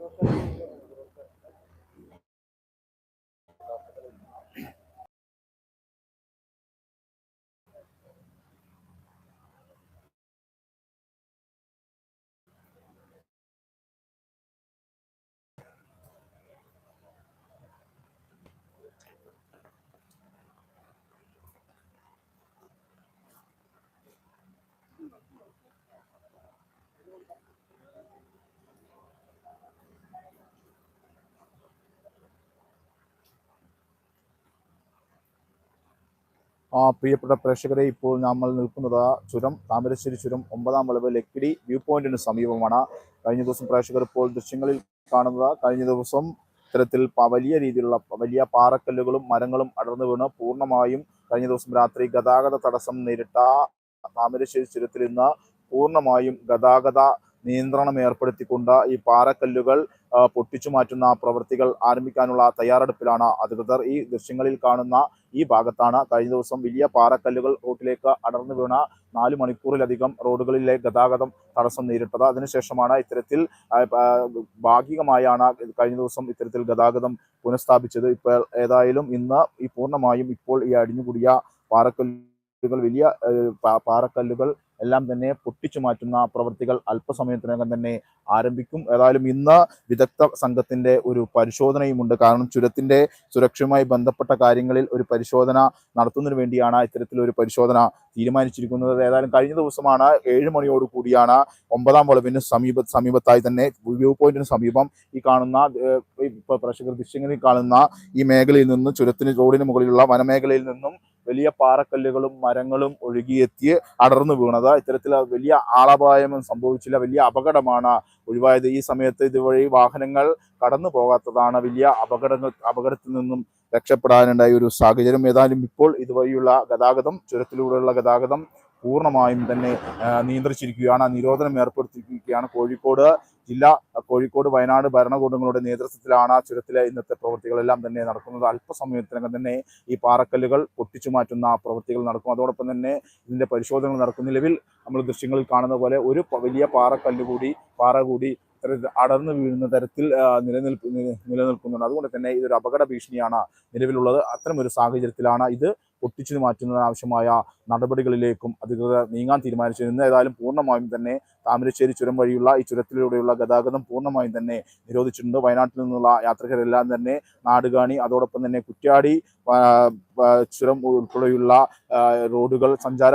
Gracias. പ്രിയപ്പെട്ട പ്രേക്ഷകരെ ഇപ്പോൾ നമ്മൾ നിൽക്കുന്നത് ചുരം താമരശ്ശേരി ചുരം ഒമ്പതാം വളവ് ലക്കിടി വ്യൂ പോയിന്റിന് സമീപമാണ്. കഴിഞ്ഞ ദിവസം പ്രേക്ഷകർ ഇപ്പോൾ ദൃശ്യങ്ങളിൽ കാണുന്നത് കഴിഞ്ഞ ദിവസം ഇത്തരത്തിൽ വലിയ രീതിയിലുള്ള വലിയ പാറക്കല്ലുകളും മരങ്ങളും അടർന്നു വീണ് പൂർണമായും കഴിഞ്ഞ ദിവസം രാത്രി ഗതാഗത തടസ്സം നേരിട്ട താമരശ്ശേരി ചുരത്തിൽ ഇന്ന് പൂർണമായും ഗതാഗത നിയന്ത്രണം ഏർപ്പെടുത്തിക്കൊണ്ട് ഈ പാറക്കല്ലുകൾ പൊട്ടിച്ചു മാറ്റുന്ന പ്രവൃത്തികൾ ആരംഭിക്കാനുള്ള തയ്യാറെടുപ്പിലാണ് അധികൃതർ ഈ ദൃശ്യങ്ങളിൽ കാണുന്ന ഈ ഭാഗത്താണ് കഴിഞ്ഞ ദിവസം വലിയ പാറക്കല്ലുകൾ റോഡിലേക്ക് അടർന്നു വീണ നാല് മണിക്കൂറിലധികം റോഡുകളിലെ ഗതാഗതം തടസ്സം നേരിട്ടത്. അതിനുശേഷമാണ് ഇത്തരത്തിൽ ഭാഗികമായാണ് കഴിഞ്ഞ ദിവസം ഇത്തരത്തിൽ ഗതാഗതം പുനഃസ്ഥാപിച്ചത്. ഇപ്പോൾ ഏതായാലും ഇന്ന് ഈ പൂർണമായും ഇപ്പോൾ ഈ അടിഞ്ഞുകൂടിയ പാറക്കല്ലുകൾ വലിയ പാറക്കല്ലുകൾ എല്ലാം തന്നെ പൊട്ടിച്ചു മാറ്റുന്ന പ്രവൃത്തികൾ അല്പസമയത്തിനകം തന്നെ ആരംഭിക്കും. ഏതായാലും ഇന്ന് വിദഗ്ധ സംഘത്തിന്റെ ഒരു പരിശോധനയുമുണ്ട്. കാരണം ചുരത്തിന്റെ സുരക്ഷയുമായി ബന്ധപ്പെട്ട കാര്യങ്ങളിൽ ഒരു പരിശോധന നടത്തുന്നതിന് വേണ്ടിയാണ് ഇത്തരത്തിലൊരു പരിശോധന തീരുമാനിച്ചിരിക്കുന്നത്. ഏതായാലും കഴിഞ്ഞ ദിവസമാണ് ഏഴ് മണിയോട് കൂടിയാണ് ഒമ്പതാം വളവിന് സമീപ സമീപത്തായി തന്നെ വ്യൂ പോയിന്റിന് സമീപം ഈ കാണുന്ന പ്രേക്ഷകർ ദൃശ്യങ്ങളിൽ കാണുന്ന ഈ മേഖലയിൽ നിന്ന് ചുരത്തിന് റോഡിന് മുകളിലുള്ള വനമേഖലയിൽ നിന്നും വലിയ പാറക്കല്ലുകളും മരങ്ങളും ഒഴുകിയെത്തി അടർന്നു വീണത് ഇത്തരത്തിൽ വലിയ ആളപായമൊന്നും സംഭവിച്ചില്ല. വലിയ അപകടമാണ് ഒഴിവായത്. ഈ സമയത്ത് ഇതുവഴി വാഹനങ്ങൾ കടന്നു പോകാത്തതാണ് വലിയ അപകടങ്ങൾ അപകടത്തിൽ നിന്നും രക്ഷപ്പെടാനുണ്ടായ ഒരു സാഹചര്യം. ഏതായാലും ഇപ്പോൾ ഇതുവഴിയുള്ള ഗതാഗതം ചുരത്തിലൂടെയുള്ള ഗതാഗതം പൂർണമായും തന്നെ നിയന്ത്രിച്ചിരിക്കുകയാണ്. നിരോധനം ഏർപ്പെടുത്തിയിരിക്കുകയാണ് കോഴിക്കോട്. ജില്ല കോഴിക്കോട് വയനാട് ഭരണകൂടങ്ങളുടെ നേതൃത്വത്തിലാണ് ചുരത്തിലെ ഇന്നത്തെ പ്രവൃത്തികളെല്ലാം തന്നെ നടക്കുന്നത്. അല്പസമയത്തിനകം തന്നെ ഈ പാറക്കല്ലുകൾ പൊട്ടിച്ചു മാറ്റുന്ന പ്രവൃത്തികൾ നടക്കും. അതോടൊപ്പം തന്നെ ഇതിന്റെ പരിശോധനകൾ നടക്കും. നിലവിൽ നമ്മൾ ദൃശ്യങ്ങളിൽ കാണുന്ന പോലെ ഒരു വലിയ പാറക്കല്ല് കൂടി പാറ കൂടി അടർന്നു വീഴുന്ന തരത്തിൽ ആ, നിലനിൽപ്പ് നിലനിൽക്കുന്നുണ്ട്. അതുകൊണ്ട് തന്നെ ഇതൊരു അപകട ഭീഷണിയാണ് നിലവിലുള്ളത്. അത്തരം ഒരു സാഹചര്യത്തിലാണ് ഇത് പൊട്ടിച്ചു മാറ്റുന്നതിന് ആവശ്യമായ നടപടികളിലേക്കും അധികൃതർ നീങ്ങാൻ തീരുമാനിച്ചു. ഇന്ന് ഏതായാലും പൂർണമായും തന്നെ താമരശ്ശേരി ചുരം വഴിയുള്ള ഈ ചുരത്തിലൂടെയുള്ള ഗതാഗതം പൂർണമായും തന്നെ നിരോധിച്ചിട്ടുണ്ട്. വയനാട്ടിൽ നിന്നുള്ള യാത്രികരെല്ലാം തന്നെ നാടുകാണി അതോടൊപ്പം തന്നെ കുറ്റ്യാടി ചുരം ഉൾപ്പെടെയുള്ള റോഡുകൾ സഞ്ചാര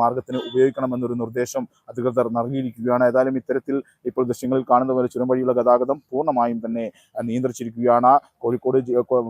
മാർഗത്തിന് ഉപയോഗിക്കണമെന്നൊരു നിർദ്ദേശം അധികൃതർ നൽകിയിരിക്കുകയാണ്. ഏതായാലും ഇത്തരത്തിൽ ഇപ്പോൾ ദൃശ്യങ്ങളിൽ കാണുന്ന പോലെ ചുരം വഴിയുള്ള ഗതാഗതം പൂർണമായും തന്നെ നിയന്ത്രിച്ചിരിക്കുകയാണ്. കോഴിക്കോട്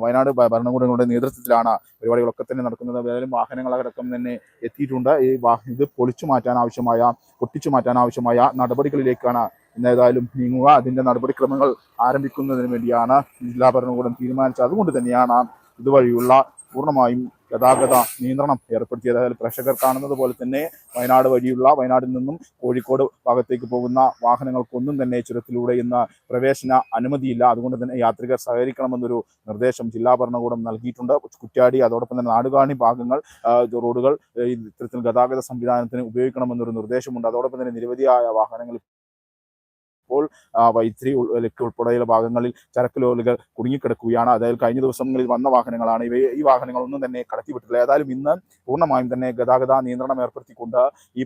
വയനാട് ഭരണകൂടങ്ങളുടെ നേതൃത്വത്തിലാണ് പരിപാടികളൊക്കെ തന്നെ നടക്കുന്നത്. ഏതായാലും വാഹനങ്ങളടക്കം തന്നെ എത്തിയിട്ടുണ്ട്. ഈ ഇത് പൊളിച്ചു മാറ്റാൻ ആവശ്യമായ പൊട്ടിച്ചു മാറ്റാൻ ആവശ്യമായ നടപടികളിലേക്കാണ് ഏതായാലും നീങ്ങുക. അതിന്റെ നടപടിക്രമങ്ങൾ ആരംഭിക്കുന്നതിന് വേണ്ടിയാണ് ജില്ലാ ഭരണകൂടം തീരുമാനിച്ചത്. അതുകൊണ്ട് തന്നെയാണ് ഇതുവഴിയുള്ള പൂർണമായും ഗതാഗത നിയന്ത്രണം ഏർപ്പെടുത്തിയത്. അതായത് പ്രേക്ഷകർ കാണുന്നത് പോലെ തന്നെ വയനാട് വഴിയുള്ള വയനാട്ടിൽ നിന്നും കോഴിക്കോട് ഭാഗത്തേക്ക് പോകുന്ന വാഹനങ്ങൾക്കൊന്നും തന്നെ ചുരത്തിലൂടെ ഇന്ന് പ്രവേശന അനുമതിയില്ല. അതുകൊണ്ട് തന്നെ യാത്രികർ സഹകരിക്കണമെന്നൊരു നിർദ്ദേശം ജില്ലാ ഭരണകൂടം നൽകിയിട്ടുണ്ട്. കുറ്റ്യാടി അതോടൊപ്പം തന്നെ നാടുകാണി ഭാഗങ്ങൾ റോഡുകൾ ഇത്തരത്തിൽ ഗതാഗത സംവിധാനത്തിന് ഉപയോഗിക്കണമെന്നൊരു നിർദ്ദേശമുണ്ട്. അതോടൊപ്പം തന്നെ നിരവധിയായ വാഹനങ്ങൾ ഇപ്പോൾ വൈത്തിരി ഉൾപ്പെടെയുള്ള ഭാഗങ്ങളിൽ ചരക്ക് ലോറികൾ കുടുങ്ങിക്കിടക്കുകയാണ്. അതായത് കഴിഞ്ഞ ദിവസങ്ങളിൽ വന്ന വാഹനങ്ങളാണ്. ഇവ ഈ വാഹനങ്ങളൊന്നും തന്നെ കടത്തിവിട്ടില്ല ഏതായാലും ഇന്ന് പൂർണമായും തന്നെ ഗതാഗത നിയന്ത്രണം ഏർപ്പെടുത്തിക്കൊണ്ട് ഈ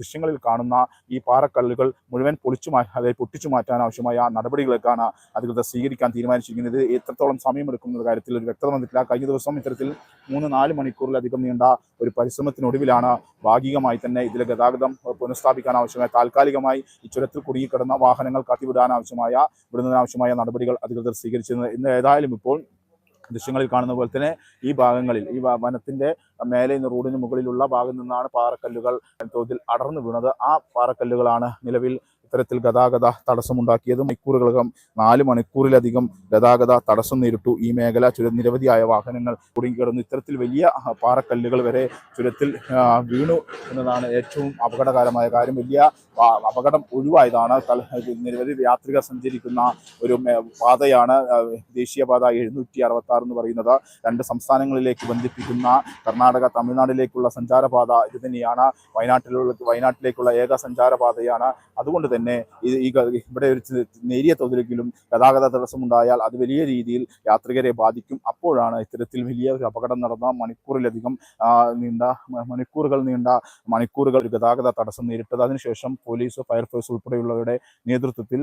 ദൃശ്യങ്ങളിൽ കാണുന്ന ഈ പാറക്കല്ലുകൾ മുഴുവൻ പൊളിച്ചു മാ അതായത് പൊട്ടിച്ചു മാറ്റാൻ ആവശ്യമായ നടപടികളൊക്കെയാണ് അധികൃതർ സ്വീകരിക്കാൻ തീരുമാനിച്ചിരിക്കുന്നത്. എത്രത്തോളം സമയമെടുക്കുന്ന കാര്യത്തിൽ ഒരു വ്യക്തത വന്നിട്ടില്ല. കഴിഞ്ഞ ദിവസം ഇത്തരത്തിൽ മൂന്ന് നാല് മണിക്കൂറിലധികം നീണ്ട ഒരു പരിശ്രമത്തിനൊടുവിലാണ് ഭാഗികമായി തന്നെ ഇതിലെ ഗതാഗതം പുനഃസ്ഥാപിക്കാൻ ആവശ്യമായ താൽക്കാലികമായി ഈ ചുരത്തിൽ കുടുങ്ങിക്കിടന്ന വാഹനങ്ങൾ കത്തിവിടാൻ ആവശ്യമായ വിടുന്നതിനാവശ്യമായ നടപടികൾ അധികൃതർ സ്വീകരിച്ചിരുന്നത്. ഇന്ന് ഏതായാലും ഇപ്പോൾ ദൃശ്യങ്ങളിൽ കാണുന്ന പോലെ തന്നെ ഈ ഭാഗങ്ങളിൽ ഈ വനത്തിന്റെ മേലെ നിന്ന് റോഡിന് മുകളിലുള്ള ഭാഗത്ത് നിന്നാണ് പാറക്കല്ലുകൾ തോതിൽ അടർന്നു വീണത്. ആ പാറക്കല്ലുകളാണ് നിലവിൽ ഇത്തരത്തിൽ ഗതാഗത തടസ്സമുണ്ടാക്കിയത് മണിക്കൂറുകളകം നാല് മണിക്കൂറിലധികം ഗതാഗത തടസ്സം നേരിട്ടു. ഈ മേഖല ചുര നിരവധിയായ വാഹനങ്ങൾ കുടുങ്ങിക്കിടന്നു. ഇത്തരത്തിൽ വലിയ പാറക്കല്ലുകൾ വരെ ചുരത്തിൽ വീണു എന്നതാണ് ഏറ്റവും അപകടകരമായ കാര്യം. വലിയ അപകടം ഒഴിവായതാണ്. നിരവധി യാത്രികർ സഞ്ചരിക്കുന്ന ഒരു പാതയാണ് ദേശീയപാത എഴുന്നൂറ്റി അറുപത്തി ആറ് എന്ന് പറയുന്നത്. രണ്ട് സംസ്ഥാനങ്ങളിലേക്ക് ബന്ധിപ്പിക്കുന്ന കർണാടക തമിഴ്നാടിലേക്കുള്ള സഞ്ചാരപാത ഇത് തന്നെയാണ്. വയനാട്ടിലുള്ള വയനാട്ടിലേക്കുള്ള ഏക സഞ്ചാരപാതയാണ്. അതുകൊണ്ട് തന്നെ തന്നെ ഈ ഇവിടെ ഒരു നേരിയ തോതിലെങ്കിലും ഗതാഗത തടസ്സമുണ്ടായാൽ അത് വലിയ രീതിയിൽ യാത്രികരെ ബാധിക്കും. അപ്പോഴാണ് ഇത്തരത്തിൽ വലിയ ഒരു അപകടം നടന്ന. മണിക്കൂറിലധികം നീണ്ട മണിക്കൂറുകൾ നീണ്ട മണിക്കൂറുകൾ ഒരു ഗതാഗത തടസ്സം നേരിട്ടത്. അതിനുശേഷം പോലീസ് ഫയർഫോഴ്സ് ഉൾപ്പെടെയുള്ളവരുടെ നേതൃത്വത്തിൽ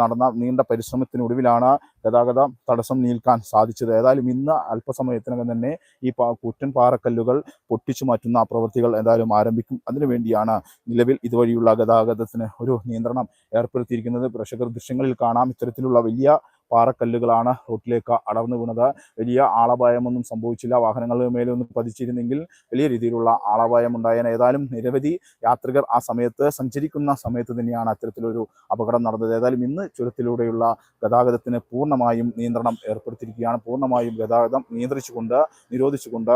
നടന്ന നീണ്ട പരിശ്രമത്തിനൊടുവിലാണ് ഗതാഗത തടസ്സം നീൽക്കാൻ സാധിച്ചത്. ഏതായാലും ഇന്ന് അല്പസമയത്തിനകം തന്നെ ഈ കൂറ്റൻ പാറക്കല്ലുകൾ പൊട്ടിച്ചു മാറ്റുന്ന പ്രവൃത്തികൾ എന്തായാലും ആരംഭിക്കും. അതിനുവേണ്ടിയാണ് നിലവിൽ ഇതുവഴിയുള്ള ഗതാഗതത്തിന് ഒരു നിയന്ത്രണം ഏർപ്പെടുത്തിയിരിക്കുന്നത്. പ്രേക്ഷകർ ദൃശ്യങ്ങളിൽ കാണാം. ഇത്തരത്തിലുള്ള വലിയ പാറക്കല്ലുകളാണ് റോട്ടിലേക്ക് അടർന്നു വീണത്. വലിയ ആളപായമൊന്നും സംഭവിച്ചില്ല. വാഹനങ്ങളുടെ മേലൊന്നും പതിച്ചിരുന്നെങ്കിൽ വലിയ രീതിയിലുള്ള ആളപായം ഉണ്ടായേനെ ഏതായാലും നിരവധി യാത്രികർ ആ സമയത്ത് സഞ്ചരിക്കുന്ന സമയത്ത് തന്നെയാണ് അത്തരത്തിലൊരു അപകടം നടന്നത്. ഏതായാലും ഇന്ന് ചുരത്തിലൂടെയുള്ള ഗതാഗതത്തിന് പൂർണമായും നിയന്ത്രണം ഏർപ്പെടുത്തിയിരിക്കുകയാണ്. പൂർണമായും ഗതാഗതം നിയന്ത്രിച്ചുകൊണ്ട് നിരോധിച്ചുകൊണ്ട്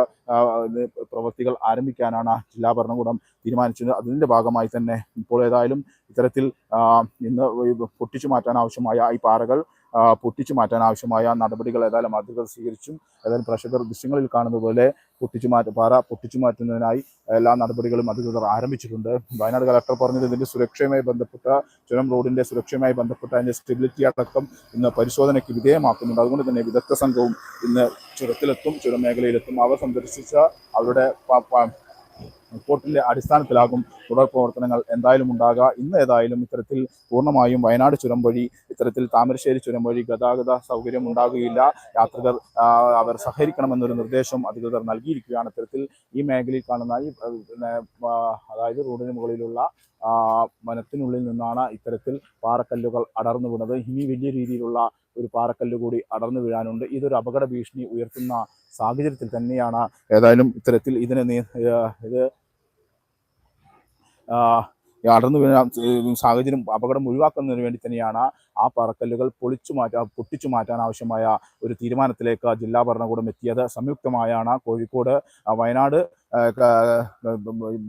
പ്രവൃത്തികൾ ആരംഭിക്കാനാണ് ജില്ലാ ഭരണകൂടം തീരുമാനിച്ചത്. അതിന്റെ ഭാഗമായി തന്നെ ഇപ്പോൾ ഏതായാലും ഇത്തരത്തിൽ ഇന്ന് പൊട്ടിച്ചു മാറ്റാൻ ആവശ്യമായ ഈ പാറകൾ പൊട്ടിച്ചു മാറ്റാൻ ആവശ്യമായ നടപടികൾ ഏതായാലും അധികൃതർ സ്വീകരിച്ചും ഏതായാലും പ്രേക്ഷകർ ദൃശ്യങ്ങളിൽ കാണുന്നത് പോലെ പൊട്ടിച്ചു മാറ്റ പാറ പൊട്ടിച്ചു മാറ്റുന്നതിനായി എല്ലാ നടപടികളും അധികൃതർ ആരംഭിച്ചിട്ടുണ്ട്. വയനാട് കലക്ടർ പറഞ്ഞത് ഇതിന്റെ സുരക്ഷയുമായി ബന്ധപ്പെട്ട ചുരം റോഡിന്റെ സുരക്ഷയുമായി ബന്ധപ്പെട്ട അതിന്റെ സ്റ്റെബിലിറ്റി അടക്കം ഇന്ന് പരിശോധനയ്ക്ക് വിധേയമാക്കുന്നുണ്ട്. അതുകൊണ്ട് തന്നെ വിദഗ്ധ സംഘവും ഇന്ന് ചുരത്തിലെത്തും ചുരം മേഖലയിലെത്തും. അവർ സന്ദർശിച്ച അവരുടെ റിപ്പോർട്ടിന്റെ അടിസ്ഥാനത്തിലാകും തുടർ പ്രവർത്തനങ്ങൾ എന്തായാലും ഉണ്ടാകുക. ഇന്ന് ഏതായാലും ഇത്തരത്തിൽ പൂർണമായും വയനാട് ചുരം വഴി ഇത്തരത്തിൽ താമരശ്ശേരി ചുരം വഴി ഗതാഗത സൗകര്യം ഉണ്ടാകുകയില്ല. യാത്രികർ അവർ സഹകരിക്കണമെന്നൊരു നിർദ്ദേശം അധികൃതർ നൽകിയിരിക്കുകയാണ്. ഇത്തരത്തിൽ ഈ മേഖലയിൽ കാണുന്ന ഈ അതായത് റോഡിന് മുകളിലുള്ള വനത്തിനുള്ളിൽ നിന്നാണ് ഇത്തരത്തിൽ പാറക്കല്ലുകൾ അടർന്നു വീണത്. ഇനി വലിയ രീതിയിലുള്ള ഒരു പാറക്കല്ല് കൂടി അടർന്നു വീഴാനുണ്ട്. ഇതൊരു അപകട ഭീഷണി ഉയർത്തുന്ന സാഹചര്യത്തിൽ തന്നെയാണ് ഏതായാലും ഇത്തരത്തിൽ ഇതിനെ ഇത് അടർന്നു വീഴാൻ സാഹചര്യം അപകടം ഒഴിവാക്കുന്നതിന് വേണ്ടി തന്നെയാണ് ആ പറക്കല്ലുകൾ പൊളിച്ചു മാറ്റാൻ പൊട്ടിച്ചു മാറ്റാൻ ആവശ്യമായ ഒരു തീരുമാനത്തിലേക്ക് ജില്ലാ ഭരണകൂടം എത്തിയത്. സംയുക്തമായാണ് കോഴിക്കോട് വയനാട്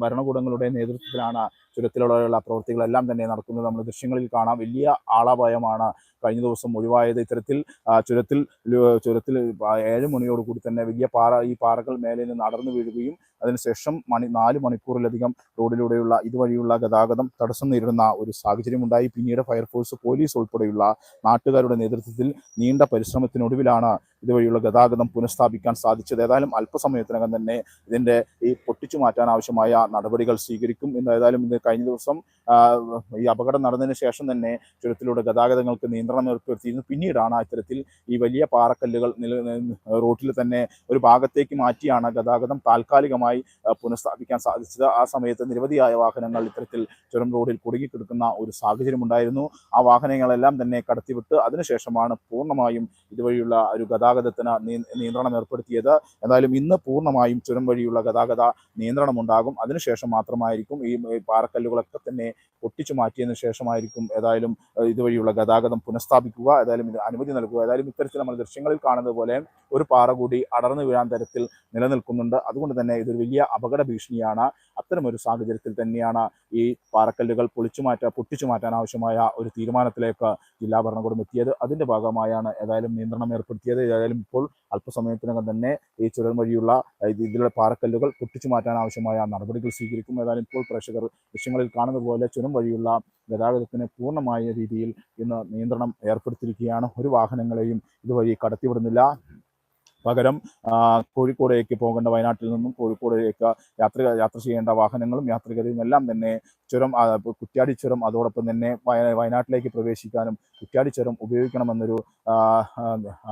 ഭരണകൂടങ്ങളുടെ നേതൃത്വത്തിലാണ് ചുരത്തിലുള്ള പ്രവൃത്തികളെല്ലാം തന്നെ നടക്കുന്നത്. നമ്മൾ ദൃശ്യങ്ങളിൽ കാണാം. വലിയ ആളപായമാണ് കഴിഞ്ഞ ദിവസം ഒഴിവായത്. ഇത്തരത്തിൽ ചുരത്തിൽ ചുരത്തിൽ ഏഴ് മണിയോടുകൂടി തന്നെ വലിയ പാറ ഈ പാറകൾ മേലെ നിന്ന് അടർന്നു വീഴുകയും അതിനുശേഷം മണി നാല് മണിക്കൂറിലധികം റോഡിലൂടെയുള്ള ഇതുവഴിയുള്ള ഗതാഗതം തടസ്സം നേരിടുന്ന ഒരു സാഹചര്യമുണ്ടായി. പിന്നീട് ഫയർഫോഴ്സ് പോലീസ് ഉൾപ്പെടെയുള്ള നാട്ടുകാരുടെ നേതൃത്വത്തിൽ നീണ്ട പരിശ്രമത്തിനൊടുവിലാണ് ഇതുവഴിയുള്ള ഗതാഗതം പുനഃസ്ഥാപിക്കാൻ സാധിച്ചത്. ഏതായാലും അല്പസമയത്തിനകം തന്നെ ഇതിന്റെ ഈ പൊട്ടിച്ചു മാറ്റാൻ ആവശ്യമായ നടപടികൾ സ്വീകരിക്കും എന്ന് ഏതായാലും ഇത് കഴിഞ്ഞ ദിവസം ഈ അപകടം നടന്നതിന് ശേഷം തന്നെ ചുരത്തിലൂടെ ഗതാഗതങ്ങൾക്ക് നിയന്ത്രണം ഏർപ്പെടുത്തിയിരുന്നു. പിന്നീടാണ് ഇത്തരത്തിൽ ഈ വലിയ പാറക്കല്ലുകൾ നില റോട്ടിൽ തന്നെ ഒരു ഭാഗത്തേക്ക് മാറ്റിയാണ് ഗതാഗതം താൽക്കാലികമായി പുനഃസ്ഥാപിക്കാൻ സാധിച്ചത്. ആ സമയത്ത് നിരവധിയായ വാഹനങ്ങൾ ഇത്തരത്തിൽ ചുരം റോഡിൽ കുടുങ്ങിക്കിടക്കുന്ന ഒരു സാഹചര്യം ഉണ്ടായിരുന്നു ആ വാഹനങ്ങളെല്ലാം തന്നെ കടത്തിവിട്ട് അതിനുശേഷമാണ് പൂർണമായും ഇതുവഴിയുള്ള ഒരു ഗതാഗതത്തിന് നിയന്ത്രണം ഏർപ്പെടുത്തിയത്. എന്തായാലും ഇന്ന് പൂർണമായും ചുരം വഴിയുള്ള ഗതാഗത നിയന്ത്രണം ഉണ്ടാകും അതിനുശേഷം മാത്രമായിരിക്കും ഈ പാറക്കല്ലുകളൊക്കെ തന്നെ പൊട്ടിച്ചു മാറ്റിയതിനു ശേഷമായിരിക്കും ഏതായാലും ഇതുവഴിയുള്ള ഗതാഗതം പുനഃസ്ഥാപിക്കുക. ഏതായാലും ഇത് അനുമതി നൽകുക. ഏതായാലും ഇത്തരത്തിൽ നമ്മൾ ദൃശ്യങ്ങളിൽ കാണുന്നത് പോലെ ഒരു പാറ കൂടി അടർന്നു വീഴാൻ തരത്തിൽ നിലനിൽക്കുന്നുണ്ട്. അതുകൊണ്ട് തന്നെ ഇതൊരു വലിയ അപകട ഭീഷണിയാണ്. അത്തരമൊരു സാഹചര്യത്തിൽ തന്നെയാണ് ഈ പാറക്കല്ലുകൾ പൊളിച്ചു മാറ്റാൻ പൊട്ടിച്ചു മാറ്റാൻ ആവശ്യമായ ഒരു തീരുമാനത്തിലേക്ക് ജില്ലാ ഭരണകൂടം എത്തിയത്. അതിന്റെ ഭാഗമായാണ് ഏതായാലും നിയന്ത്രണം ഏർപ്പെടുത്തിയത്. ഏതായാലും ഇപ്പോൾ അല്പസമയത്തിനകം തന്നെ ഈ ചുരം വഴിയുള്ള ഇതിലുള്ള പാറക്കല്ലുകൾ പൊട്ടിച്ചു മാറ്റാൻ ആവശ്യമായ നടപടികൾ സ്വീകരിക്കും. ഏതായാലും ഇപ്പോൾ പ്രേക്ഷകർ ദൃശ്യങ്ങളിൽ കാണുന്നത് പോലെ ചുരം വഴിയുള്ള ഗതാഗതത്തിന് പൂർണമായ രീതിയിൽ ഇന്ന് നിയന്ത്രണം ഏർപ്പെടുത്തിയിരിക്കുകയാണ്. ഒരു വാഹനങ്ങളെയും ഇതുവഴി കടത്തിവിടുന്നില്ല. പകരം കോഴിക്കോടേക്ക് പോകേണ്ട വയനാട്ടിൽ നിന്നും കോഴിക്കോടേക്ക് യാത്ര യാത്ര ചെയ്യേണ്ട വാഹനങ്ങളും യാത്രികരെയും എല്ലാം തന്നെ ചുരം കുറ്റ്യാടി ചുരം അതോടൊപ്പം തന്നെ വയ- വയനാട്ടിലേക്ക് പ്രവേശിക്കാനും കുറ്റ്യാടി ചുരം ഉപയോഗിക്കണമെന്നൊരു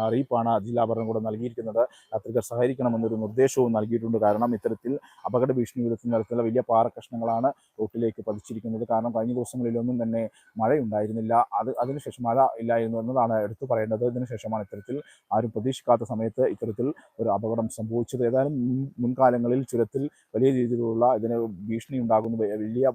അറിയിപ്പാണ് ജില്ലാ ഭരണകൂടം നൽകിയിരിക്കുന്നത്. യാത്രികർ സഹകരിക്കണമെന്നൊരു നിർദ്ദേശവും നൽകിയിട്ടുണ്ട്. കാരണം ഇത്തരത്തിൽ അപകട ഭീഷണി ഉയർത്തുന്ന തരത്തിലുള്ള വലിയ പാറ കഷ്ണങ്ങളാണ് റോട്ടിലേക്ക് പതിച്ചിരിക്കുന്നത്. കാരണം കഴിഞ്ഞ ദിവസങ്ങളിലൊന്നും തന്നെ മഴയുണ്ടായിരുന്നില്ല. അത് അതിനുശേഷം മഴ ഇല്ലായിരുന്നു എന്നതാണ് എടുത്തു പറയേണ്ടത്. ഇതിനുശേഷമാണ് ഇത്തരത്തിൽ ആരും പ്രതീക്ഷിക്കാത്ത സമയത്ത് ഇത്തരത്തിൽ ഒരു അപകടം സംഭവിച്ചത്. ഏതായാലും മുൻകാലങ്ങളിൽ ചുരത്തിൽ വലിയ രീതിയിലുള്ള ഇതിന് ഭീഷണി ഉണ്ടാകുന്ന. വലിയ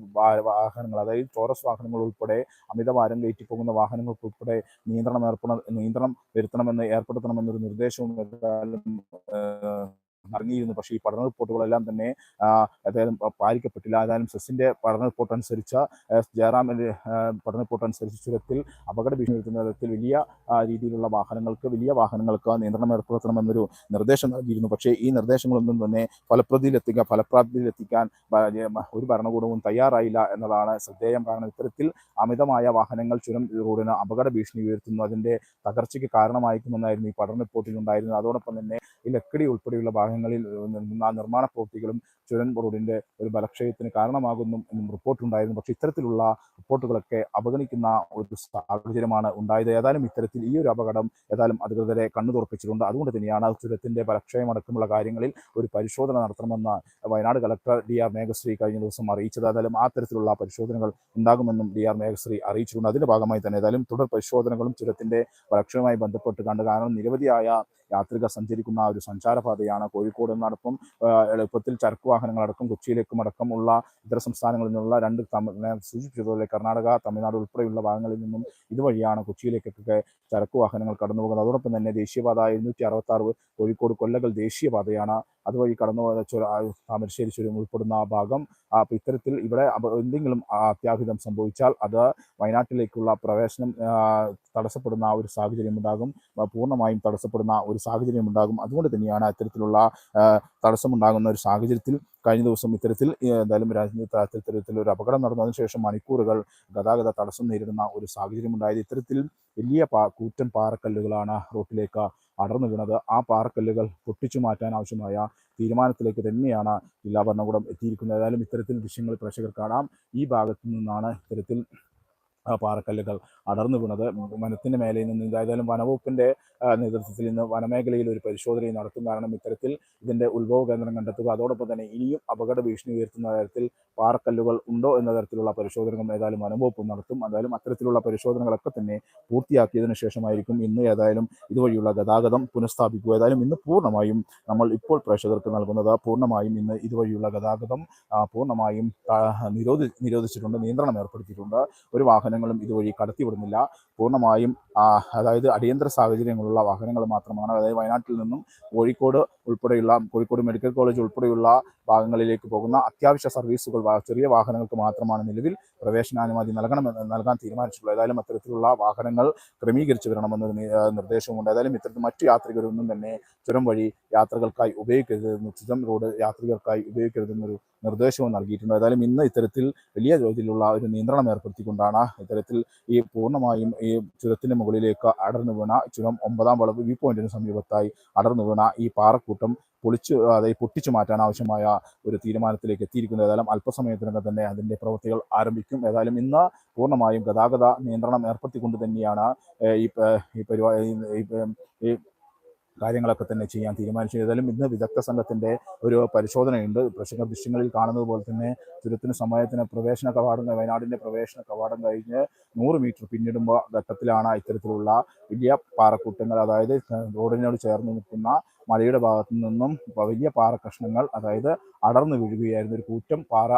വാഹനങ്ങൾ അതായത് ടോറസ് വാഹനങ്ങൾ ഉൾപ്പെടെ അമിതഭാരം കയറ്റിപ്പോകുന്ന വാഹനങ്ങൾക്ക് ഉൾപ്പെടെ നിയന്ത്രണം ഏർപ്പെട നിയന്ത്രണം വരുത്തണമെന്ന് ഏർപ്പെടുത്തണമെന്നൊരു നിർദ്ദേശവും ഏതായാലും ഇറങ്ങിയിരുന്നു പക്ഷേ ഈ പഠന റിപ്പോർട്ടുകളെല്ലാം തന്നെ അദ്ദേഹം പാലിക്കപ്പെട്ടില്ല. ഏതായാലും സെസിന്റെ പഠന റിപ്പോർട്ട് അനുസരിച്ച് എസ് ജയറാമിന്റെ പഠന റിപ്പോർട്ട് അനുസരിച്ച് ചുരത്തിൽ അപകട ഭീഷണി ഉയർത്തുന്ന തരത്തിൽ വലിയ രീതിയിലുള്ള വാഹനങ്ങൾക്ക് വലിയ വാഹനങ്ങൾക്ക് നിയന്ത്രണം ഏർപ്പെടുത്തണമെന്നൊരു നിർദ്ദേശം നൽകിയിരുന്നു. പക്ഷേ ഈ നിർദ്ദേശങ്ങളൊന്നും തന്നെ ഫലപ്രതിയിലെത്തിക്കാൻ ഫലപ്രാപ്തിയിലെത്തിക്കാൻ ഒരു ഭരണകൂടവും തയ്യാറായില്ല എന്നതാണ് ശ്രദ്ധേയം. കാരണം ഇത്തരത്തിൽ അമിതമായ വാഹനങ്ങൾ ചുരം റോഡിന് അപകട ഭീഷണി ഉയർത്തുന്നു. അതിന്റെ തകർച്ചയ്ക്ക് കാരണമായിരിക്കുമെന്നായിരുന്നു ഈ പഠന റിപ്പോർട്ടിൽ ഉണ്ടായിരുന്നത് അതോടൊപ്പം തന്നെ ഈ ലക്കിടി ഉൾപ്പെടെയുള്ള ഭാഗങ്ങളിൽ നിർമ്മാണ പ്രവൃത്തികളും ചുരൻ റോഡിന്റെ ഒരു ബലക്ഷയത്തിന് കാരണമാകുന്നു എന്നും റിപ്പോർട്ടുണ്ടായിരുന്നു പക്ഷേ ഇത്തരത്തിലുള്ള റിപ്പോർട്ടുകളൊക്കെ അവഗണിക്കുന്ന ഒരു സാഹചര്യമാണ് ഉണ്ടായത്. ഏതായാലും ഇത്തരത്തിൽ ഈ ഒരു അപകടം ഏതായാലും അധികൃതരെ കണ്ണു തുറപ്പിച്ചിട്ടുണ്ട്. അതുകൊണ്ട് തന്നെയാണ് ചുരത്തിന്റെ ബലക്ഷയം അടക്കമുള്ള കാര്യങ്ങളിൽ ഒരു പരിശോധന നടത്തണമെന്ന് Wayanad collector D R Meghashree കഴിഞ്ഞ ദിവസം അറിയിച്ചത്. ഏതായാലും ആ തരത്തിലുള്ള പരിശോധനകൾ ഉണ്ടാകുമെന്നും ഡി ആർ മേഘശ്രീ അറിയിച്ചിട്ടുണ്ട്. അതിന്റെ ഭാഗമായി തന്നെ ഏതായാലും തുടർ പരിശോധനകളും ചുരത്തിന്റെ ബലക്ഷയവുമായി ബന്ധപ്പെട്ട് കണ്ട് കാരണം നിരവധിയായ യാത്രികർ സഞ്ചരിക്കുന്ന ഒരു സഞ്ചാരപാതയാണ്. കോഴിക്കോട് നിന്നടക്കം എളുപ്പത്തിൽ ചരക്ക് വാഹനങ്ങളടക്കം കൊച്ചിയിലേക്കും അടക്കം ഉള്ള ഇതര സംസ്ഥാനങ്ങളിൽ നിന്നുള്ള രണ്ട് സൂചിപ്പിച്ചതുപോലെ കർണാടക തമിഴ്നാട് ഉൾപ്പെടെയുള്ള ഭാഗങ്ങളിൽ നിന്നും ഇതുവഴിയാണ് കൊച്ചിയിലേക്കൊക്കെ ചരക്ക് വാഹനങ്ങൾ കടന്നുപോകുന്നത്. അതോടൊപ്പം തന്നെ ദേശീയപാത എഴുന്നൂറ്റി അറുപത്തി കോഴിക്കോട് കൊല്ലകൾ ദേശീയപാതയാണ് അതുവഴി കടന്നു പോകുന്ന ചുര ആ, താമരശ്ശേരി ചുരം ഉൾപ്പെടുന്ന ആ ഭാഗം അപ്പൊ ഇത്തരത്തിൽ ഇവിടെ എന്തെങ്കിലും അത്യാഹിതം സംഭവിച്ചാൽ അത് വയനാട്ടിലേക്കുള്ള പ്രവേശനം തടസ്സപ്പെടുന്ന ഒരു സാഹചര്യം ഉണ്ടാകും. പൂർണമായും തടസ്സപ്പെടുന്ന ഒരു സാഹചര്യം ഉണ്ടാകും. അതുകൊണ്ട് തന്നെയാണ് അത്തരത്തിലുള്ള തടസ്സമുണ്ടാകുന്ന ഒരു സാഹചര്യത്തിൽ കഴിഞ്ഞ ദിവസം ഇത്തരത്തിൽ എന്തായാലും ഇത്തരത്തിൽ ഒരു അപകടം നടന്നതിന് ശേഷം മണിക്കൂറുകൾ ഗതാഗത തടസ്സം നേരിടുന്ന ഒരു സാഹചര്യം ഉണ്ടായത് ഇത്തരത്തിൽ വലിയ പാ കൂറ്റൻ പാറക്കല്ലുകളാണ് റോട്ടിലേക്ക് അടർന്നു വീണത്. ആ പാറക്കല്ലുകൾ പൊട്ടിച്ചു മാറ്റാൻ ആവശ്യമായ തീരുമാനത്തിലേക്ക് തന്നെയാണ് ജില്ലാ ഭരണകൂടം എത്തിയിരിക്കുന്നത്. ഏതായാലും ഇത്തരത്തിൽ ദൃശ്യങ്ങൾ പ്രേക്ഷകർ കാണാം. ഈ ഭാഗത്തു നിന്നാണ് ഇത്തരത്തിൽ പാറക്കല്ലുകൾ അടർന്നു വീണത്. വനത്തിന് മേലയിൽ നിന്ന് ഏതായാലും വനവകുപ്പിന്റെ നേതൃത്വത്തിൽ ഇന്ന് വനമേഖലയിൽ ഒരു പരിശോധനയും നടത്തും. കാരണം ഇത്തരത്തിൽ ഇതിന്റെ ഉത്ഭവ കേന്ദ്രം കണ്ടെത്തുക അതോടൊപ്പം തന്നെ ഇനിയും അപകട ഭീഷണി ഉയർത്തുന്ന തരത്തിൽ പാറക്കല്ലുകൾ ഉണ്ടോ എന്ന തരത്തിലുള്ള പരിശോധനകൾ ഏതായാലും വനംവകുപ്പ് നടത്തും. എന്തായാലും അത്തരത്തിലുള്ള പരിശോധനകളൊക്കെ തന്നെ പൂർത്തിയാക്കിയതിനു ശേഷമായിരിക്കും ഇന്ന് ഏതായാലും ഇതുവഴിയുള്ള ഗതാഗതം പുനഃസ്ഥാപിക്കുക. ഏതായാലും ഇന്ന് പൂർണമായും നമ്മൾ ഇപ്പോൾ പ്രേക്ഷകർക്ക് നൽകുന്നത് പൂർണമായും ഇന്ന് ഇതുവഴിയുള്ള ഗതാഗതം പൂർണമായും നിരോധി നിരോധിച്ചിട്ടുണ്ട് നിയന്ത്രണം ഏർപ്പെടുത്തിയിട്ടുണ്ട്. ഒരു വാഹനങ്ങളും ഇതുവഴി കടത്തിവിടുന്നില്ല. പൂർണമായും അതായത് അടിയന്തര സാഹചര്യങ്ങളുള്ള വാഹനങ്ങൾ മാത്രമാണ്. അതായത് വയനാട്ടിൽ നിന്നും കോഴിക്കോട് ഉൾപ്പെടെയുള്ള കോഴിക്കോട് മെഡിക്കൽ കോളേജ് ഉൾപ്പെടെയുള്ള ഭാഗങ്ങളിലേക്ക് പോകുന്ന അത്യാവശ്യ സർവീസുകൾ ചെറിയ വാഹനങ്ങൾക്ക് മാത്രമാണ് നിലവിൽ പ്രവേശനാനുമതി നൽകണമെന്ന് നൽകാൻ തീരുമാനിച്ചിട്ടുള്ളത്. ഏതായാലും അത്തരത്തിലുള്ള വാഹനങ്ങൾ ക്രമീകരിച്ചു വരണമെന്നൊരു നിർദ്ദേശമുണ്ട് ഏതായാലും ഇത്തരത്തിൽ മറ്റു യാത്രികരൊന്നും തന്നെ ചുരം വഴി യാത്രകൾക്കായി ഉപയോഗിക്കരുതെന്ന് ചുരം റോഡ് യാത്രികർക്കായി ഉപയോഗിക്കരുതെന്നൊരു നിർദ്ദേശവും നൽകിയിട്ടുണ്ട്. ഏതായാലും ഇന്ന് ഇത്തരത്തിൽ വലിയ തോതിലുള്ള ഒരു നിയന്ത്രണം ഏർപ്പെടുത്തിക്കൊണ്ടാണ് ഇത്തരത്തിൽ ഈ പൂർണമായും ഈ ചുരത്തിന് മുകളിലേക്ക് അടർന്നു വീണ ചുരം ഒമ്പതാം വളവ് വ്യൂ പോയിന്റിന് സമീപത്തായി അടർന്നു വീണ ഈ പാറക്കൂട്ടം പൊളിച്ചു അതായത് പൊട്ടിച്ചു മാറ്റാൻ ആവശ്യമായ ഒരു തീരുമാനത്തിലേക്ക് എത്തിയിരിക്കുന്നത് ഏതായാലും അല്പസമയത്തിനകം തന്നെ അതിന്റെ പ്രവൃത്തികൾ ആരംഭിക്കും. ഏതായാലും ഇന്ന് പൂർണമായും ഗതാഗത നിയന്ത്രണം ഏർപ്പെടുത്തിക്കൊണ്ട് തന്നെയാണ് ഈ പരിപാടി ഈ കാര്യങ്ങളൊക്കെ തന്നെ ചെയ്യാൻ തീരുമാനിച്ചു. ഏതായാലും ഇന്ന് വിദഗ്ധ സംഘത്തിന്റെ ഒരു പരിശോധനയുണ്ട്. പ്രശ്ന ദൃശ്യങ്ങളിൽ കാണുന്നത് പോലെ തന്നെ ചുരത്തിന് സമയത്തിന് പ്രവേശന കവാടം വയനാടിന്റെ പ്രവേശന കവാടം കഴിഞ്ഞ് നൂറ് മീറ്റർ പിന്നിടുമ്പോൾ ഘട്ടത്തിലാണ് ഇത്തരത്തിലുള്ള വലിയ പാറക്കൂട്ടങ്ങൾ. അതായത് റോഡിനോട് ചേർന്ന് നിൽക്കുന്ന മലയുടെ ഭാഗത്തു നിന്നും വലിയ പാറ കഷ്ണങ്ങൾ അതായത് അടർന്നു വീഴുകയായിരുന്നു ഒരു കൂറ്റം പാറ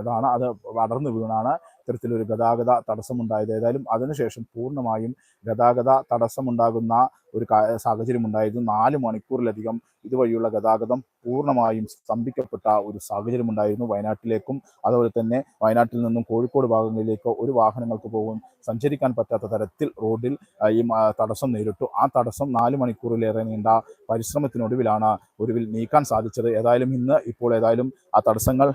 ഇതാണ് അത് അടർന്നു വീണാണ് ഇത്തരത്തിലൊരു ഗതാഗത തടസ്സമുണ്ടായത്. ഏതായാലും അതിനുശേഷം പൂർണമായും ഗതാഗത തടസ്സമുണ്ടാകുന്ന ഒരു സാഹചര്യം ഉണ്ടായിരുന്നു നാല് മണിക്കൂറിലധികം ഇതുവഴിയുള്ള ഗതാഗതം പൂർണമായും സ്തംഭിക്കപ്പെട്ട ഒരു സാഹചര്യം ഉണ്ടായിരുന്നു വയനാട്ടിലേക്കും. അതുപോലെ തന്നെ വയനാട്ടിൽ നിന്നും കോഴിക്കോട് ഭാഗങ്ങളിലേക്കോ ഒരു വാഹനങ്ങൾക്ക് പോകും സഞ്ചരിക്കാൻ പറ്റാത്ത തരത്തിൽ റോഡിൽ ഈ തടസ്സം നേരിട്ടു. ആ തടസ്സം നാല് മണിക്കൂറിലേറെ നീണ്ട പരിശ്രമത്തിനൊടുവിലാണ് ഒടുവിൽ നീക്കാൻ സാധിച്ചത്. ഏതായാലും ഇന്ന് ഇപ്പോൾ ഏതായാലും ആ തടസ്സങ്ങൾ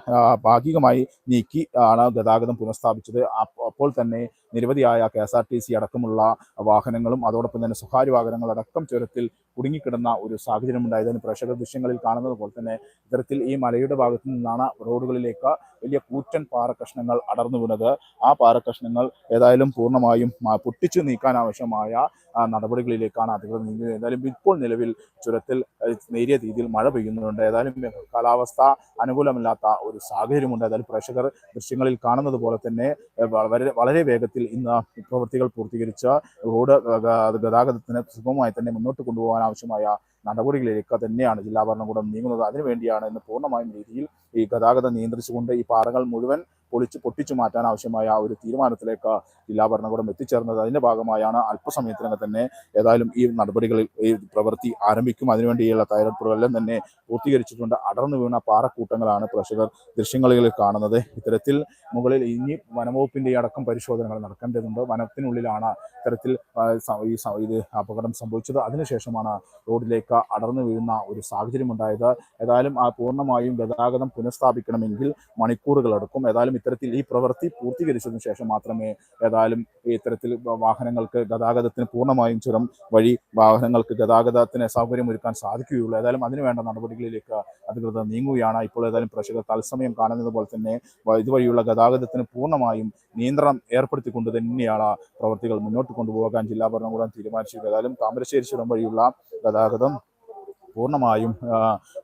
ഭാഗികമായി നീക്കി ആണ് ഗതാഗതം പുനഃസ്ഥാപിച്ചത്. അപ്പോൾ തന്നെ നിരവധിയായ കെ അടക്കമുള്ള വാഹനങ്ങളും അതോടൊപ്പം തന്നെ സ്വകാര്യ വാഹനങ്ങൾ അടക്കം ചുരത്തിൽ കുടുങ്ങിക്കിടന്ന ഒരു സാഹചര്യം ഉണ്ടായതിന് പ്രേക്ഷക ദൃശ്യങ്ങളിൽ കാണുന്നത് പോലെ തന്നെ ഇത്തരത്തിൽ ഈ മലയുടെ ഭാഗത്തു നിന്നാണ് റോഡുകളിലേക്ക് വലിയ കൂറ്റൻ പാറക്കഷ്ണങ്ങൾ അടർന്നു വീണത്. ആ പാറക്കഷ്ണങ്ങൾ ഏതായാലും പൂർണമായും പൊട്ടിച്ചു നീക്കാൻ ആവശ്യമായ നടപടികളിലേക്കാണ് അധികൃതർ നീങ്ങിയത് ഏതായാലും ഇപ്പോൾ നിലവിൽ ചുരത്തിൽ നേരിയ രീതിയിൽ മഴ പെയ്യുന്നുണ്ട്. ഏതായാലും കാലാവസ്ഥ അനുകൂലമല്ലാത്ത ഒരു സാഹചര്യമുണ്ട്. ഏതായാലും പ്രേക്ഷകർ ദൃശ്യങ്ങളിൽ കാണുന്നത് പോലെ തന്നെ വളരെ വളരെ വേഗത്തിൽ ഇന്ന് പ്രവൃത്തികൾ പൂർത്തീകരിച്ച് റോഡ് ഗതാഗതത്തിന് സുഗമമായി തന്നെ മുന്നോട്ട് കൊണ്ടുപോകാൻ ആവശ്യമായ നടപടികളിലേക്ക് തന്നെയാണ് ജില്ലാ ഭരണകൂടം നീങ്ങുന്നത്. അതിനുവേണ്ടിയാണ് ഇന്ന് പൂർണമായും രീതിയിൽ ഈ ഗതാഗതം നിയന്ത്രിച്ചുകൊണ്ട് ഈ പാറകൾ മുഴുവൻ പൊളിച്ച് പൊട്ടിച്ചു മാറ്റാൻ ആവശ്യമായ ഒരു തീരുമാനത്തിലേക്ക് ജില്ലാ ഭരണകൂടം എത്തിച്ചേർന്നത്. അതിന്റെ ഭാഗമായാണ് അല്പസമയത്തിനകം തന്നെ ഏതായാലും ഈ നടപടികളിൽ ഈ പ്രവൃത്തി ആരംഭിക്കും. അതിനുവേണ്ടിയുള്ള തയ്യാറെടുപ്പുകളെല്ലാം തന്നെ പൂർത്തീകരിച്ചിട്ടുണ്ട്. അടർന്നു വീണ പാറക്കൂട്ടങ്ങളാണ് പ്രേക്ഷകർ ദൃശ്യങ്ങളിൽ കാണുന്നത്. ഇത്തരത്തിൽ മുകളിൽ ഇനി വനംവകുപ്പിന്റെ അടക്കം പരിശോധനകൾ നടക്കേണ്ടതുണ്ട്. വനത്തിനുള്ളിലാണ് ഇത്തരത്തിൽ ആ, ഇത് അപകടം സംഭവിച്ചത്. അതിനുശേഷമാണ് റോഡിലേക്ക് അടർന്നു വീഴുന്ന ഒരു സാഹചര്യം ഉണ്ടായത് ഏതായാലും ആ പൂർണമായും ഗതാഗതം പുനഃസ്ഥാപിക്കണമെങ്കിൽ മണിക്കൂറുകളെടുക്കും. ഏതായാലും ഇത്തരത്തിൽ ഈ പ്രവൃത്തി പൂർത്തീകരിച്ചതിന് ശേഷം മാത്രമേ ഏതായാലും ഇത്തരത്തിൽ വാഹനങ്ങൾക്ക് ഗതാഗതത്തിന് പൂർണമായും ചുരം വഴി വാഹനങ്ങൾക്ക് ഗതാഗതത്തിന് സൗകര്യമൊരുക്കാൻ സാധിക്കുകയുള്ളൂ. ഏതായാലും അതിനുവേണ്ട നടപടികളിലേക്ക് അധികൃതർ നീങ്ങുകയാണ്. ഇപ്പോൾ ഏതായാലും പ്രേക്ഷകർ തത്സമയം കാണുന്നത് പോലെ തന്നെ ഇതുവഴിയുള്ള ഗതാഗതത്തിന് പൂർണമായും നിയന്ത്രണം ഏർപ്പെടുത്തിക്കൊണ്ട് തന്നെയാണ് പ്രവർത്തികൾ മുന്നോട്ട് കൊണ്ടുപോകാൻ ജില്ലാ ഭരണകൂടം തീരുമാനിച്ചത് ഏതായാലും താമരശ്ശേരി ചുരം വഴിയുള്ള ഗതാഗതം പൂർണമായും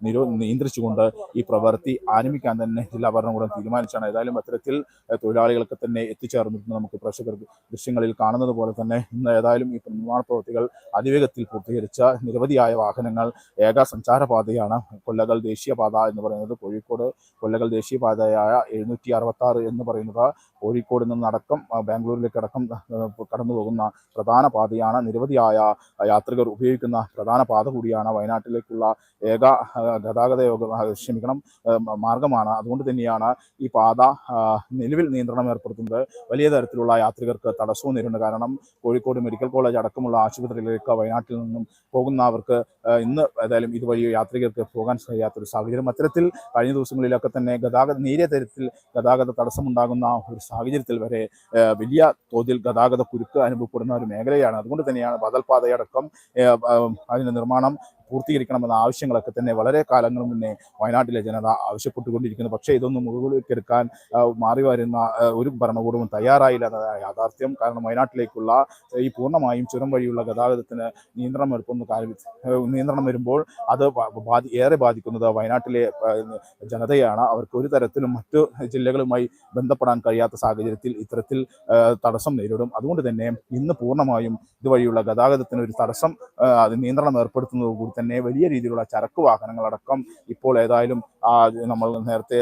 നിരോ നിയന്ത്രിച്ചുകൊണ്ട് ഈ പ്രവൃത്തി ആരംഭിക്കാൻ തന്നെ ജില്ലാ ഭരണകൂടം തീരുമാനിച്ചാണ്. ഏതായാലും അത്തരത്തിൽ തൊഴിലാളികൾക്ക് തന്നെ എത്തിച്ചേർന്നിരുന്നു നമുക്ക് പ്രേക്ഷകർ ദൃശ്യങ്ങളിൽ കാണുന്നത് പോലെ തന്നെ. ഇന്ന് ഏതായാലും ഈ നിർമ്മാണ പ്രവൃത്തികൾ അതിവേഗത്തിൽ പൂർത്തീകരിച്ച നിരവധിയായ വാഹനങ്ങൾ ഏക സഞ്ചാരപാതയാണ് കൊല്ലകൾ ദേശീയപാത എന്ന് പറയുന്നത് കോഴിക്കോട് കൊല്ലകൾ ദേശീയപാതയായ എഴുന്നൂറ്റി അറുപത്തി എന്ന് പറയുന്നത് കോഴിക്കോട് നിന്നടക്കം ബാംഗ്ലൂരിലേക്ക് അടക്കം കടന്നു പോകുന്ന പ്രധാന പാതയാണ്. നിരവധിയായ യാത്രികർ ഉപയോഗിക്കുന്ന പ്രധാന പാത കൂടിയാണ് വയനാട്ടിലേക്കുള്ള ഏക ഗതാഗത യോഗ ക്ഷമിക്കണം മാർഗമാണ്. അതുകൊണ്ട് തന്നെയാണ് ഈ പാത നിലവിൽ നിയന്ത്രണം ഏർപ്പെടുത്തുന്നത്. വലിയ തരത്തിലുള്ള യാത്രികർക്ക് തടസ്സവും നേരിടുന്നു കാരണം കോഴിക്കോട് മെഡിക്കൽ കോളേജ് അടക്കമുള്ള ആശുപത്രിയിലേക്ക് വയനാട്ടിൽ നിന്നും പോകുന്നവർക്ക് ഇന്ന് ഏതായാലും ഇതുവഴി യാത്രികർക്ക് പോകാൻ കഴിയാത്തൊരു സാഹചര്യം. അത്തരത്തിൽ കഴിഞ്ഞ ദിവസങ്ങളിലൊക്കെ തന്നെ ഗതാഗത നേരിയ തരത്തിൽ ഗതാഗത തടസ്സമുണ്ടാകുന്ന ഒരു സാഹചര്യത്തിൽ വരെ വലിയ തോതിൽ ഗതാഗത കുരുക്ക് അനുഭവപ്പെടുന്ന ഒരു മേഖലയാണ്. അതുകൊണ്ട് തന്നെയാണ് ബദൽ പാതയടക്കം ആ, ആ, അതിന്റെ നിർമ്മാണം പൂർത്തീകരിക്കണമെന്ന ആവശ്യങ്ങളൊക്കെ തന്നെ വളരെ കാലങ്ങൾ മുന്നേ വയനാട്ടിലെ ജനത ആവശ്യപ്പെട്ടുകൊണ്ടിരിക്കുന്നു. പക്ഷേ ഇതൊന്നും മുകളിലേക്ക് എടുക്കാൻ ആ, മാറി വരുന്ന ഒരു ഭരണകൂടവും തയ്യാറായില്ല എന്നതാണ് യാഥാർത്ഥ്യം. കാരണം വയനാട്ടിലേക്കുള്ള ഈ പൂർണമായും ചുരം വഴിയുള്ള ഗതാഗതത്തിന് നിയന്ത്രണം വരുത്തുന്ന കാര്യം നിയന്ത്രണം വരുമ്പോൾ അത് ബാധി ഏറെ ബാധിക്കുന്നത് വയനാട്ടിലെ ജനതയാണ്. അവർക്ക് ഒരു തരത്തിലും മറ്റു ജില്ലകളുമായി ബന്ധപ്പെടാൻ കഴിയാത്ത സാഹചര്യത്തിൽ ഇത്തരത്തിൽ തടസ്സം നേരിടും. അതുകൊണ്ട് തന്നെ ഇന്ന് പൂർണമായും ഇതുവഴിയുള്ള ഗതാഗതത്തിന് ഒരു തടസ്സം നിയന്ത്രണം ഏർപ്പെടുത്തുന്നത് തന്നെ വലിയ രീതിയിലുള്ള ചരക്ക് വാഹനങ്ങളടക്കം ഇപ്പോൾ ഏതായാലും നമ്മൾ നേരത്തെ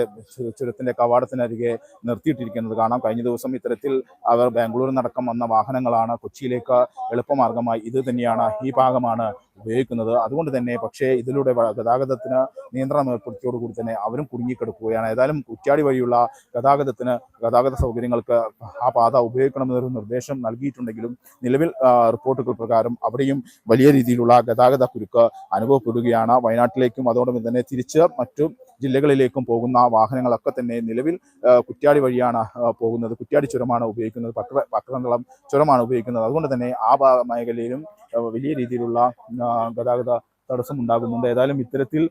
ചുരത്തിന്റെ കവാടത്തിനരികെ നിർത്തിയിട്ടിരിക്കുന്നത് കാണാം. കഴിഞ്ഞ ദിവസം ഇത്തരത്തിൽ അവർ ബാംഗ്ലൂരിൽ നടക്കം വന്ന വാഹനങ്ങളാണ് കൊച്ചിയിലേക്ക് എളുപ്പമാർഗമായി ഇത് തന്നെയാണ് ഈ ഭാഗമാണ് ഉപയോഗിക്കുന്നത്. അതുകൊണ്ട് തന്നെ പക്ഷേ ഇതിലൂടെ ഗതാഗതത്തിന് നിയന്ത്രണം ഏർപ്പെടുത്തിയോടുകൂടി തന്നെ അവരും കുടുങ്ങിക്കിടക്കുകയാണ്. ഏതായാലും കുറ്റ്യാടി വഴിയുള്ള ഗതാഗതത്തിന് ഗതാഗത സൗകര്യങ്ങൾക്ക് ആ പാത ഉപയോഗിക്കണമെന്നൊരു നിർദ്ദേശം നൽകിയിട്ടുണ്ടെങ്കിലും നിലവിൽ റിപ്പോർട്ടുകൾ പ്രകാരം അവിടെയും വലിയ രീതിയിലുള്ള ഗതാഗത കുരുക്ക് അനുഭവപ്പെടുകയാണ് വയനാട്ടിലേക്കും അതോടൊപ്പം തന്നെ തിരിച്ച് മറ്റു ജില്ലകളിലേക്കും പോകുന്ന വാഹനങ്ങളൊക്കെ തന്നെ നിലവിൽ ആ, കുറ്റ്യാടി വഴിയാണ് പോകുന്നത്. കുറ്റ്യാടി ചുരമാണ് ഉപയോഗിക്കുന്നത്. പക്ര പക്രന്തളം ചുരമാണ് ഉപയോഗിക്കുന്നത്. അതുകൊണ്ട് തന്നെ ആ മേഖലയിലും വലിയ രീതിയിലുള്ള ആ, ഗതാഗത തടസ്സം ഉണ്ടാകുന്നുണ്ട് ഏതായാലും ഇത്തരത്തിൽ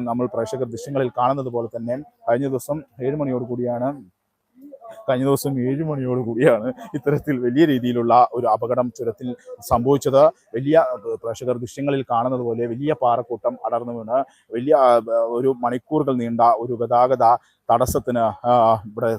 നമ്മൾ പ്രേക്ഷകർ ദൃശ്യങ്ങളിൽ കാണുന്നത് പോലെ തന്നെ കഴിഞ്ഞ ദിവസം ഏഴ് മണിയോട് കൂടിയാണ് കഴിഞ്ഞ ദിവസം ഏഴ് മണിയോട് കൂടിയാണ് ഇത്തരത്തിൽ വലിയ രീതിയിലുള്ള ഒരു അപകടം ചുരത്തിൽ സംഭവിച്ചത്. വലിയ പ്രേക്ഷകർ ദൃശ്യങ്ങളിൽ കാണുന്നത് പോലെ വലിയ പാറക്കൂട്ടം അടർന്നു വീണ്. വലിയ ഒരു മണിക്കൂറുകൾ നീണ്ട ഒരു ഗതാഗത തടസ്സത്തിന് ഇവിടെ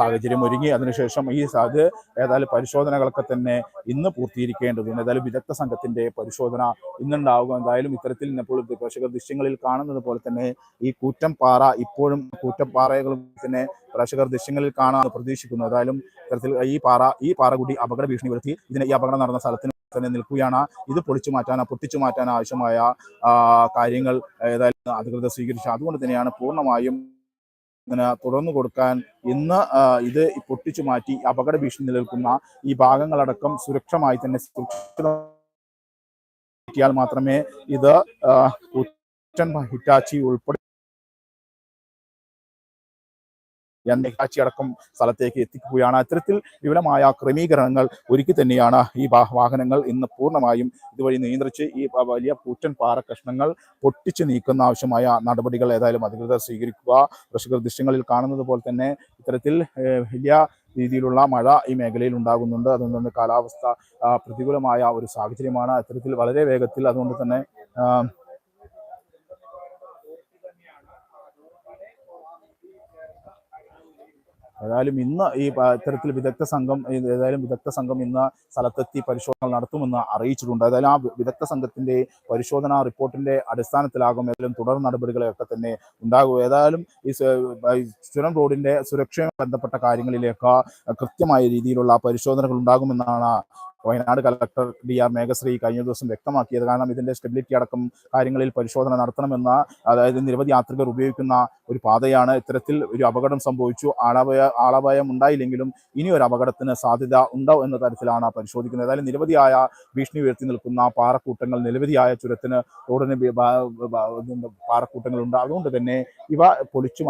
സാഹചര്യം ഒരുങ്ങി. അതിനുശേഷം ഈ അത് ഏതായാലും പരിശോധനകളൊക്കെ തന്നെ ഇന്ന് പൂർത്തീകരിക്കേണ്ടതുണ്ട്. ഏതായാലും വിദഗ്ധ സംഘത്തിന്റെ പരിശോധന ഇന്നുണ്ടാവുക. എന്തായാലും ഇത്തരത്തിൽ ഇപ്പോൾ പ്രേക്ഷക ദൃശ്യങ്ങളിൽ കാണുന്നത് പോലെ തന്നെ ഈ കൂറ്റം പാറ ഇപ്പോഴും കൂറ്റം പാറകളും തന്നെ പ്രേക്ഷകർ ദൃശ്യങ്ങളിൽ കാണാൻ പ്രതീക്ഷിക്കുന്നു. ഏതായാലും ഇത്തരത്തിൽ ഈ പാറ ഈ പാറ കൂടി അപകട ഭീഷണി വരുത്തി ഇതിന് ഈ അപകടം നടന്ന സ്ഥലത്തിന് തന്നെ നിൽക്കുകയാണ്. ഇത് പൊളിച്ചു മാറ്റാനോ പൊട്ടിച്ചു മാറ്റാനോ ആവശ്യമായ കാര്യങ്ങൾ ഏതായാലും അധികൃതർ സ്വീകരിച്ചു. അതുകൊണ്ട് തന്നെയാണ് പൂർണമായും ഇങ്ങനെ തുടർന്നു കൊടുക്കാൻ ഇന്ന് ഇത് പൊട്ടിച്ചു മാറ്റി അപകട ഭീഷണി നിലനിൽക്കുന്ന ഈ ഭാഗങ്ങളടക്കം സുരക്ഷമായി തന്നെ സുരക്ഷിതമാക്കിയാൽ മാത്രമേ ഇത് ഹിറ്റാച്ചി ഉൾപ്പെടെ ഹിറ്റാച്ചി അടക്കം സ്ഥലത്തേക്ക് എത്തിക്കുകയാണ്. അത്തരത്തിൽ വിപുലമായ ക്രമീകരണങ്ങൾ ഒരുക്കി തന്നെയാണ് ഈ വാഹനങ്ങൾ ഇന്ന് പൂർണമായും ഇതുവഴി നിയന്ത്രിച്ച് ഈ വലിയ കൂറ്റൻ പാറ കഷ്ണങ്ങൾ പൊട്ടിച്ചു നീക്കുന്ന ആവശ്യമായ നടപടികൾ ഏതായാലും അധികൃതർ സ്വീകരിക്കുക. കർഷകർ ദൃശ്യങ്ങളിൽ കാണുന്നത് പോലെ തന്നെ ഇത്തരത്തിൽ വലിയ രീതിയിലുള്ള മഴ ഈ മേഖലയിൽ ഉണ്ടാകുന്നുണ്ട്. അതുകൊണ്ട് തന്നെ കാലാവസ്ഥ പ്രതികൂലമായ ഒരു സാഹചര്യമാണ്. അത്തരത്തിൽ വളരെ വേഗത്തിൽ അതുകൊണ്ട് തന്നെ ഏതായാലും ഇന്ന് ഈ ഇത്തരത്തിൽ വിദഗ്ധ സംഘം ഏതായാലും വിദഗ്ധ സംഘം ഇന്ന് സ്ഥലത്തെത്തി പരിശോധന നടത്തുമെന്ന് അറിയിച്ചിട്ടുണ്ട്. ഏതായാലും ആ വിദഗ്ധ സംഘത്തിന്റെ പരിശോധനാ റിപ്പോർട്ടിന്റെ അടിസ്ഥാനത്തിലാകും ഏതായാലും തുടർ നടപടികളൊക്കെ തന്നെ ഉണ്ടാകും. ഏതായാലും ഈ സ്ഥിരം റോഡിന്റെ സുരക്ഷയുമായി ബന്ധപ്പെട്ട കാര്യങ്ങളിലേക്ക് കൃത്യമായ രീതിയിലുള്ള പരിശോധനകൾ ഉണ്ടാകുമെന്നാണ് Wayanad collector D R Meghashree കഴിഞ്ഞ ദിവസം വ്യക്തമാക്കിയത് കാരണം ഇതിന്റെ സ്റ്റെബിലിറ്റി അടക്കം കാര്യങ്ങളിൽ പരിശോധന നടത്തണമെന്ന അതായത് നിരവധി യാത്രികർ ഉപയോഗിക്കുന്ന ഒരു പാതയാണ്. ഇത്തരത്തിൽ ഒരു അപകടം സംഭവിച്ചു. ആളപായ ആളപായം ഉണ്ടായില്ലെങ്കിലും ഇനി ഒരു അപകടത്തിന് സാധ്യത ഉണ്ടോ എന്ന തരത്തിലാണ് പരിശോധിക്കുന്നത്. ഏതായാലും നിരവധിയായ ഭീഷണി ഉയർത്തി നിൽക്കുന്ന പാറക്കൂട്ടങ്ങൾ നിരവധിയായ ചുരത്തിന് റോഡിന് പാറക്കൂട്ടങ്ങളുണ്ട്. അതുകൊണ്ട് തന്നെ ഇവ പൊളിച്ചു